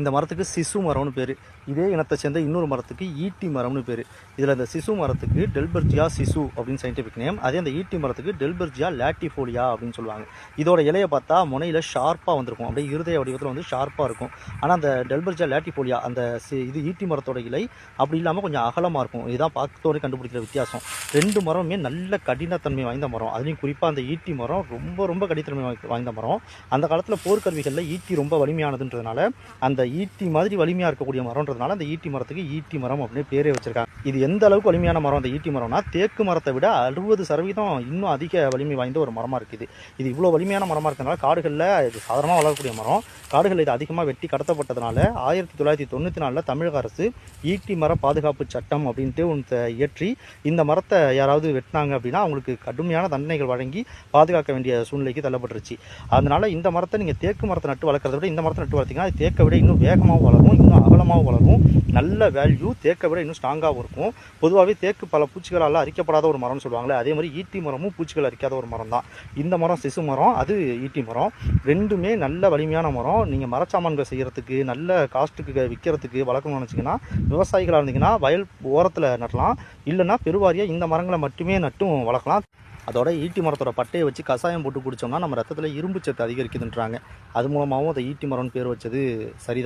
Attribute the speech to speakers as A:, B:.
A: இந்த மரத்துக்கு சிசு மரம்னு பேர். இதே இனத்தை சேர்ந்த இன்னொரு மரத்துக்கு ஈட்டி மரம்னு பேர். இதில் இந்த சிசு மரத்துக்கு டெல்பர்ஜியா சிசு அப்படின்னு சயின்டிஃபிக் நேம் அதே அந்த ஈட்டி மரத்துக்கு டெல்பர்ஜியா லேட்டிஃபோலியா அப்படின்னு சொல்லுவாங்க. இதோட இலையை பார்த்தா முனையில் ஷார்ப்பாக வந்திருக்கும். அப்படியே இருதய வடிவத்தில் வந்து ஷார்ப்பாக இருக்கும். ஆனால் அந்த டெல்பர்ஜியா லேட்டிஃபோலியா அந்த இது ஈட்டி மரத்தோட இலை அப்படி இல்லாமல் கொஞ்சம் அகலமாக இருக்கும். இதுதான் பார்த்தோன்னே கண்டுபிடிக்கிற வித்தியாசம். ரெண்டு மரமுமே நல்ல கடினத்தன்மை வாய்ந்த மரம். அதுலேயும் குறிப்பாக அந்த ஈட்டி மரம் ரொம்ப ரொம்ப கடினத்தன்மை வாய்ந்த மரம். அந்த காலத்தில் போர்க்கருவிகளில் ஈட்டி ரொம்ப வலிமையானதுன்றதுனால அந்த ஈட்டி மாதிரி வலிமையாக இருக்கக்கூடிய மரம்ன்றதுனால அந்த ஈட்டி மரத்துக்கு ஈட்டி மரம் அப்படின்னு பேரே வச்சிருக்காங்க. இது எந்த அளவுக்கு வலிமையான மரம் அந்த ஈட்டி மரம்னா தேக்கு மரத்தை விட அறுபது சதவீதம் இன்னும் அதிக வலிமை வாய்ந்த ஒரு மரமாக இருக்குது. இது இவ்வளோ வலிமையான மரமாக இருக்கிறதுனால காடுகளில் இது சாதாரணமாக வளரக்கூடிய மரம். காடுகளில் இது அதிகமாக வெட்டி கடத்தப்பட்டதுனால ஆயிரத்தி தொள்ளாயிரத்தி தொண்ணூற்றி நாலில் தமிழக அரசு ஈட்டி மர பாதுகாப்பு சட்டம் அப்படின்ட்டு ஒன்று இயற்றி இந்த மரத்தை யாராவது வெட்டினாங்க அப்படின்னா அவங்களுக்கு கடுமையான தண்டனைகள் வழங்கி பாதுகாக்க வேண்டிய சூழ்நிலைக்கு தள்ளப்பட்டுருச்சு. அதனால் இந்த மரத்தை நீங்கள் தேக்கு மரத்தை நட்டு வளர்க்குறத விட இந்த மரத்தை நட்டு வளர்த்திங்கன்னா அது தேக்கை விட இன்னும் வேகமாகவும் வளரும் இன்னும் அகலமாகவும் வளரும். நல்ல வேல்யூ தேக்கை விட இன்னும் ஸ்ட்ராங்காகவும் இருக்கும். பொதுவாகவே தேக்கு பல பூச்சிகளால் அரிக்கப்படாத ஒரு மரம்னு சொல்லுவாங்களே அதே மாதிரி ஈட்டி மரமும் பூச்சிகள் அரிக்காத ஒரு மரம் தான் இந்த மரம் சிசு மரம் அது ஈட்டி மரம். ரெண்டுமே நல்ல வலிமையான மரம். நீங்கள் மரச்சாமான்கள் செய்கிறதுக்கு நல்ல காஸ்ட்டுக்கு விற்கிறதுக்கு வளர்க்கணும்னு நினச்சிங்கன்னா விவசாயிகளாக இருந்தீங்கன்னா வயல் ஓரத்தில் நடலாம் இல்லைன்னா பெருவாரியாக இந்த மரங்களை மட்டுமே நட்டும் வளர்க்கலாம். அதோட ஈட்டி மரத்தோட பட்டையை வச்சு கஷாயம் போட்டு குடித்தோம்னா நம்ம ரத்தத்தில் இரும்பு சத்து அதிகரிக்குதுன்றாங்க. அது மூலமாகவும் அதை ஈட்டி மரம்னு பேர் வச்சது சரி